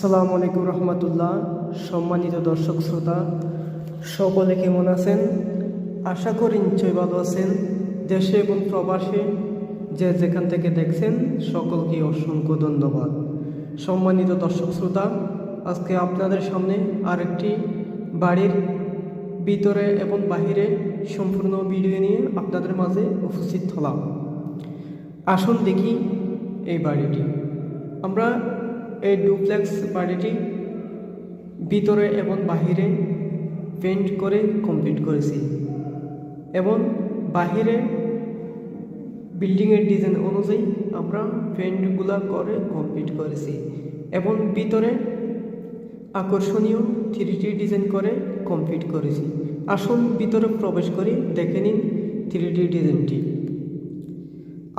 আসসালামু আলাইকুম রহমতুল্লাহ। সম্মানিত দর্শক শ্রোতা, সকলে কেমন আছেন? আশা করি নিশ্চয়ই ভালো আছেন। দেশে এবং প্রবাসে যে যেখান থেকে দেখছেন, সকলকে অসংখ্য ধন্যবাদ। সম্মানিত দর্শক শ্রোতা, আজকে আপনাদের সামনে আরেকটি বাড়ির ভিতরে এবং বাহিরে সম্পূর্ণ ভিডিও নিয়ে আপনাদের মাঝে উপস্থিত হলাম। আসুন দেখি এই বাড়িটি। আমরা এই ডুপ্লেক্স বাড়িটি ভিতরে এবং বাহিরে পেন্ট করে কমপ্লিট করেছি এবং বাহিরে বিল্ডিংয়ের ডিজাইন অনুযায়ী আমরা পেন্টগুলো করে কমপ্লিট করেছি এবং ভিতরে আকর্ষণীয় থ্রি ডিজাইন করে কমপ্লিট করেছি। আসুন ভিতরে প্রবেশ করি, দেখে নিন থ্রি ডিজাইনটি।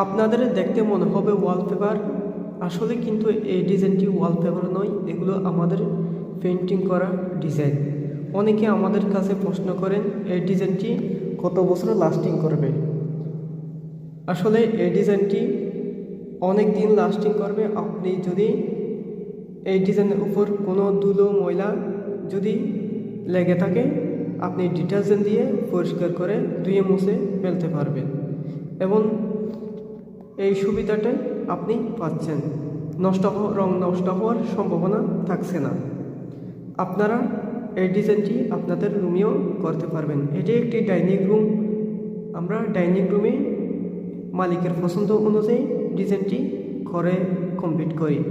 আপনাদের দেখতে মনে হবে ওয়ালপেপার আসলে কিন্তু এই ডিজাইনটি ওয়ালপেপার নয়, এগুলো আমাদের পেন্টিং করা ডিজাইন অনেকে আমাদের কাছে প্রশ্ন করেন, এই ডিজাইনটি কত বছর লাস্টিং করবে? আসলে এই ডিজাইনটি অনেক দিন লাস্টিং করবে। আপনি যদি এই ডিজাইনের উপর কোনো ধুলো, ময়লা যদি লেগে থাকে, আপনি ডিটারজেন্ট দিয়ে পরিষ্কার করে ধুয়ে মুছে ফেলতে পারবেন। এবং এই সুবিধাটা আপনি পাচ্ছেন। নষ্ট রং নষ্ট হওয়ার সম্ভাবনা থাকছে না। আপনারা এই ডিজাইনটি আপনাদের রুমেও করতে পারবেন। এটি একটি ডাইনিং রুম। আমরা ডাইনিং রুমে মালিকের পছন্দ অনুযায়ী ডিজাইনটি করে কমপ্লিট করি।